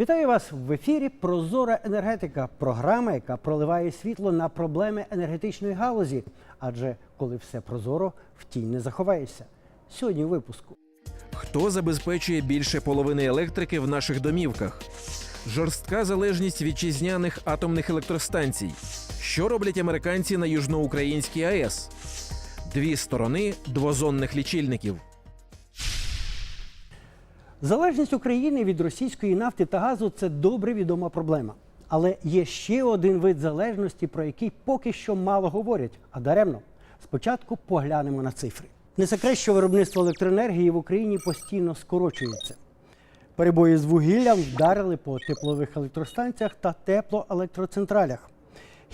Вітаю вас в ефірі Прозора енергетика. Програма, яка проливає світло на проблеми енергетичної галузі. Адже коли все прозоро, в тінь не заховаєшся. Сьогодні у випуску. Хто забезпечує більше половини електрики в наших домівках? Жорстка залежність вітчизняних атомних електростанцій. Що роблять американці на южноукраїнській АЕС? Дві сторони двозонних лічильників. Залежність України від російської нафти та газу це добре відома проблема. Але є ще один вид залежності, про який поки що мало говорять, а даремно. Спочатку поглянемо на цифри. Не секрет, що виробництво електроенергії в Україні постійно скорочується. Перебої з вугіллям вдарили по теплових електростанціях та теплоелектроцентралях.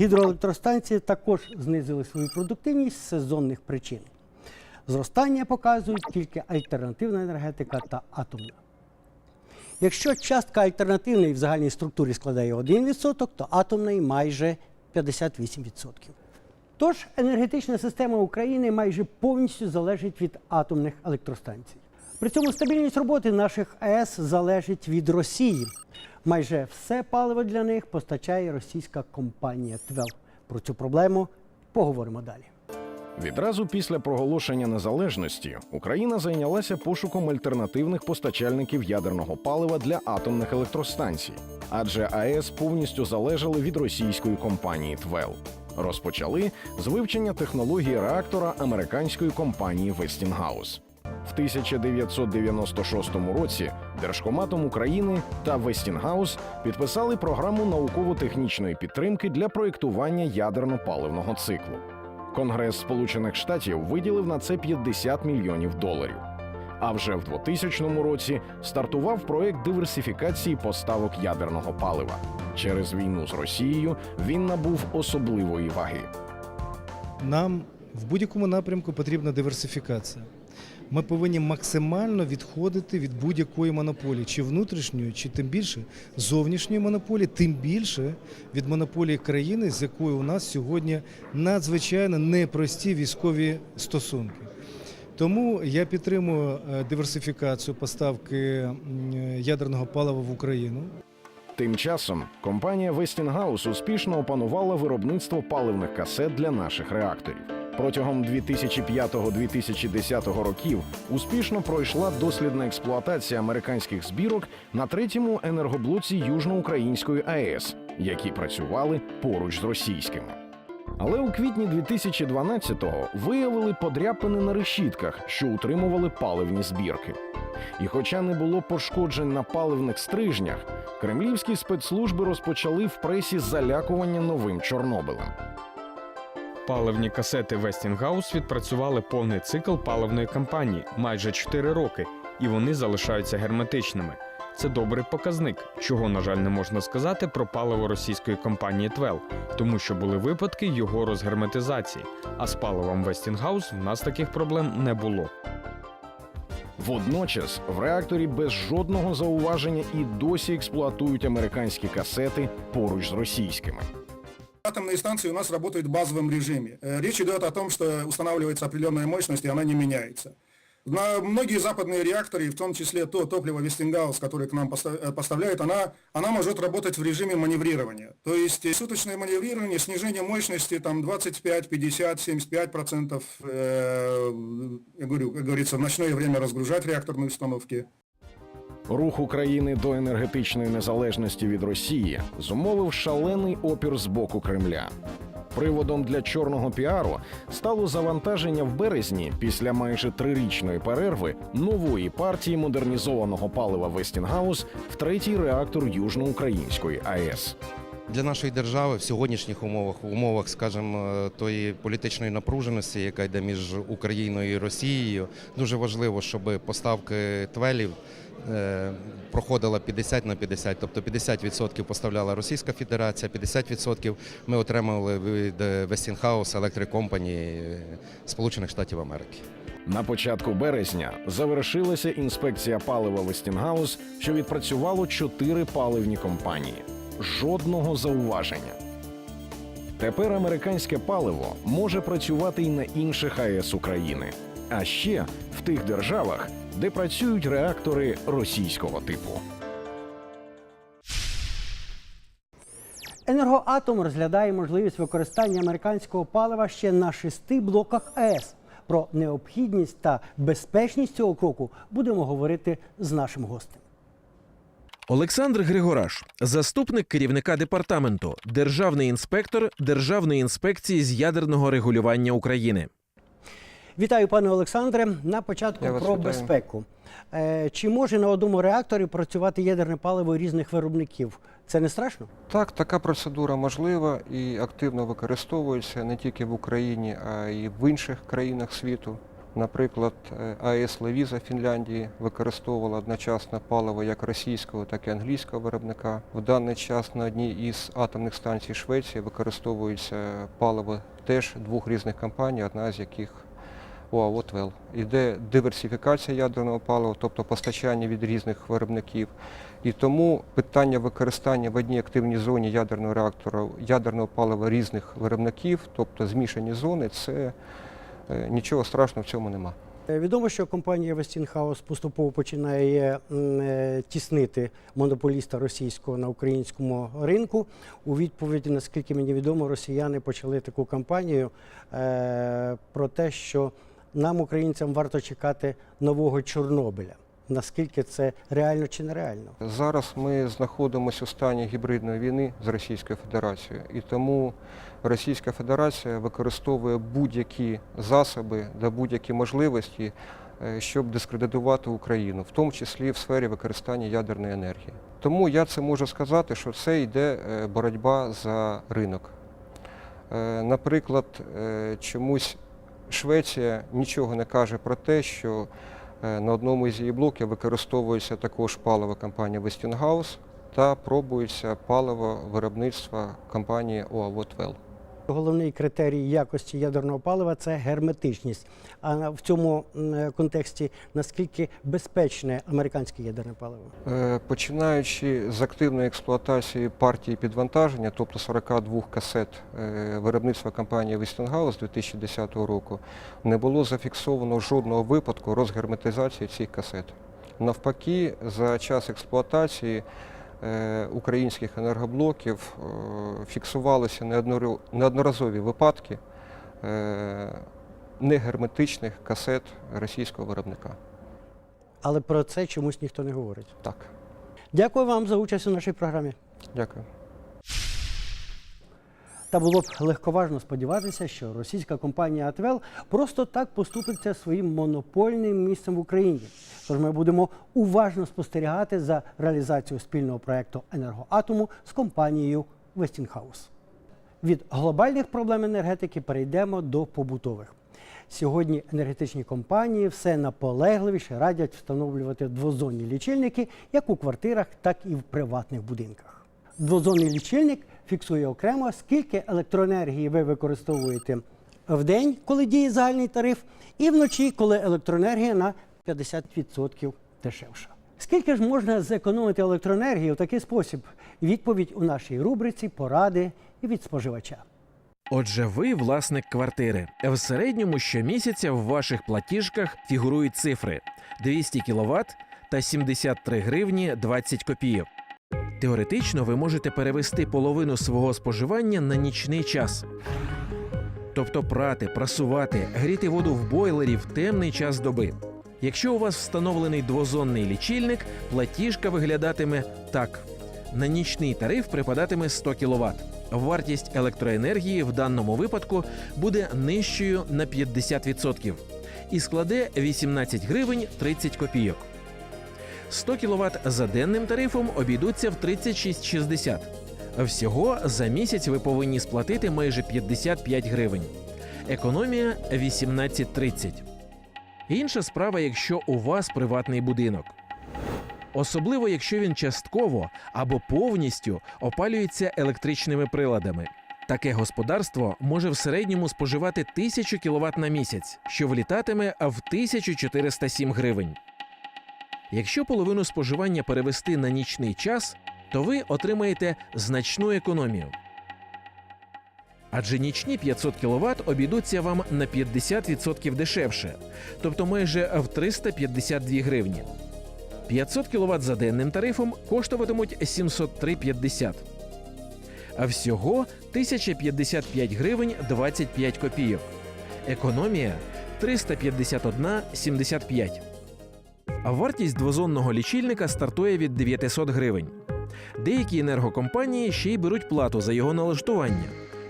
Гідроелектростанції також знизили свою продуктивність з сезонних причин. Зростання показують тільки альтернативна енергетика та атомна. Якщо частка альтернативної в загальній структурі складає 1%, то атомної майже 58%. Тож енергетична система України майже повністю залежить від атомних електростанцій. При цьому стабільність роботи наших АЕС залежить від Росії. Майже все паливо для них постачає російська компанія ТВЕЛ. Про цю проблему поговоримо далі. Відразу після проголошення незалежності Україна зайнялася пошуком альтернативних постачальників ядерного палива для атомних електростанцій, адже АЕС повністю залежали від російської компанії ТВЕЛ. Розпочали з вивчення технології реактора американської компанії Westinghouse. В 1996 році Держкоматом України та Westinghouse підписали програму науково-технічної підтримки для проєктування ядерно-паливного циклу. Конгрес Сполучених Штатів виділив на це 50 мільйонів доларів. А вже в 2000 році стартував проект диверсифікації поставок ядерного палива. Через війну з Росією він набув особливої ваги. Нам в будь-якому напрямку потрібна диверсифікація. Ми повинні максимально відходити від будь-якої монополії, чи внутрішньої, чи тим більше зовнішньої монополії, тим більше від монополії країни, з якою у нас сьогодні надзвичайно непрості військові стосунки. Тому я підтримую е, диверсифікацію поставки ядерного палива в Україну. Тим часом компанія Westinghouse успішно опанувала виробництво паливних касет для наших реакторів. Протягом 2005-2010 років успішно пройшла дослідна експлуатація американських збірок на третьому енергоблоці Южноукраїнської АЕС, які працювали поруч з російськими. Але у квітні 2012-го виявили подряпини на решітках, що утримували паливні збірки. І хоча не було пошкоджень на паливних стрижнях, кремлівські спецслужби розпочали в пресі залякування новим Чорнобилем. Паливні касети Westinghouse відпрацювали повний цикл паливної кампанії майже 4 роки, і вони залишаються герметичними. Це добрий показник, чого, на жаль, не можна сказати про паливо російської компанії Твел, тому що були випадки його розгерметизації. А з паливом Westinghouse в нас таких проблем не було. Водночас в реакторі без жодного зауваження і досі експлуатують американські касети поруч з російськими. Атомные станции у нас работают в базовом режиме. Э, Речь идет о том, что устанавливается определенная мощность, и она не меняется. На многие западные реакторы, в том числе то топливо Westinghouse, которое к нам э, поставляют, она, она может работать в режиме маневрирования. То есть э, суточное маневрирование, снижение мощности там 25, 50, 75 процентов, э, я говорю, как говорится, в ночное время разгружать реакторные установки. Рух України до енергетичної незалежності від Росії зумовив шалений опір з боку Кремля. Приводом для чорного піару стало завантаження в березні після майже трирічної перерви нової партії модернізованого палива Вестінгаус в третій реактор Южноукраїнської АЕС. Для нашої держави в сьогоднішніх умовах, в умовах, скажімо, тої політичної напруженості, яка йде між Україною і Росією, дуже важливо, щоб поставки твелів е, проходила 50 на 50, тобто 50% поставляла Російська Федерація, 50% ми отримали від е, Westinghouse Electric е, Сполучених Штатів Америки. На початку березня завершилася інспекція палива Westinghouse, що відпрацювало чотири паливні компанії. Жодного зауваження. Тепер американське паливо може працювати і на інших АЕС України, а ще в тих державах, де працюють реактори російського типу. Енергоатом розглядає можливість використання американського палива ще на шести блоках АЕС. Про необхідність та безпечність цього кроку будемо говорити з нашим гостем. Олександр Григораш, заступник керівника департаменту, державний інспектор Державної інспекції з ядерного регулювання України. Вітаю, пане Олександре. На початку Я про вітаю. безпеку. Е, Чи може на одному реакторі працювати ядерне паливо різних виробників? Це не страшно? Так, така процедура можлива і активно використовується не тільки в Україні, а й в інших країнах світу. Наприклад, е, АЕС Левіза Фінляндії використовувала одночасно паливо як російського, так і англійського виробника. В даний час на одній із атомних станцій Швеції використовується паливо теж двох різних компаній, одна з яких ОАО «Твел». Іде диверсифікація ядерного палива, тобто постачання від різних виробників. І тому питання використання в одній активній зоні ядерного реактора ядерного палива різних виробників, тобто змішані зони, це нічого страшного в цьому нема. Е, Відомо, що компанія Westinghouse поступово починає е, тіснити монополіста російського на українському ринку. У відповіді, наскільки мені відомо, росіяни почали таку кампанію е, про те, що нам, українцям, варто чекати нового Чорнобиля. Наскільки це реально чи нереально? Зараз ми знаходимося у стані гібридної війни з Російською Федерацією, і тому Російська Федерація використовує будь-які засоби та будь-які можливості, е, щоб дискредитувати Україну, в тому числі в сфері використання ядерної енергії. Тому я це можу сказати, що це йде е, боротьба за ринок. Е, Наприклад, чомусь Швеція нічого не каже про те, що на одному із її блоків використовується також паливо компанії Westinghouse та пробується паливо виробництва компанії «Твел». Головний критерій якості ядерного палива це герметичність. А в цьому контексті наскільки безпечне американське ядерне паливо? Е, Починаючи з активної експлуатації партії підвантаження, тобто 42 касет е, виробництва компанії Westinghouse 2010 року, не було зафіксовано жодного випадку розгерметизації цих касет. Навпаки, за час експлуатації українських енергоблоків е, фіксувалися неодноразові випадки е, негерметичних касет російського виробника. Але про це чомусь ніхто не говорить. Так, Дякую вам за участь у нашій програмі. дякую. Та було б легковажно сподіватися, що російська компанія Атвел просто так поступиться своїм монопольним місцем в Україні. Тож ми будемо уважно спостерігати за реалізацією спільного проекту енергоатому з компанією Westinghouse. Від глобальних проблем енергетики перейдемо до побутових. Сьогодні енергетичні компанії все наполегливіше радять встановлювати двозонні лічильники як у квартирах, так і в приватних будинках. Двозонний лічильник фіксує окремо, скільки електроенергії ви використовуєте в день, коли діє загальний тариф, і вночі, коли електроенергія на 50% дешевша. Скільки ж можна зекономити електроенергії у такий спосіб? Відповідь у нашій рубриці Поради від споживача. Отже, ви власник квартири. В середньому щомісяця в ваших платіжках фігурують цифри 200 кВт та 73 гривні 20 копійок. Теоретично ви можете перевести половину свого споживання на нічний час. Тобто прати, прасувати, гріти воду в бойлері в темний час доби. Якщо у вас встановлений двозонний лічильник, платіжка виглядатиме так: на нічний тариф припадатиме 100 кВт. Вартість електроенергії в даному випадку буде нижчою на 50% і складе 18 гривень 30 копійок. 100 кВт за денним тарифом обійдуться в 36,60. Всього за місяць ви повинні сплатити майже 55 гривень. Економія 18,30. Інша справа, якщо у вас приватний будинок. Особливо, якщо він частково або повністю опалюється електричними приладами. Таке господарство може в середньому споживати 1000 кВт на місяць, що влітатиме в 1407 гривень. Якщо половину споживання перевести на нічний час, то ви отримаєте значну економію. Адже нічні 500 кВт обійдуться вам на 50% дешевше, тобто майже в 352 гривні. 500 кВт за денним тарифом коштуватимуть 703,50. а всього 1055 гривень 25 копійок. Економія 351,75. Вартість двозонного лічильника стартує від 900 гривень. Деякі енергокомпанії ще й беруть плату за його налаштування,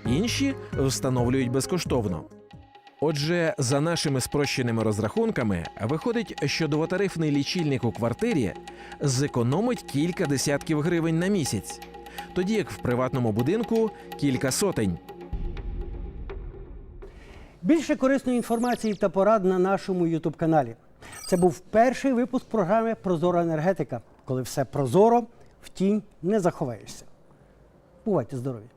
інші встановлюють безкоштовно. Отже, за нашими спрощеними розрахунками, виходить, що двотарифний лічильник у квартирі зекономить кілька десятків гривень на місяць, тоді як в приватному будинку кілька сотень. Більше корисної інформації та порад на нашому Ютуб каналі. Це був перший випуск програми Прозора енергетика, коли все прозоро, в тінь не заховаєшся. Бувайте здорові!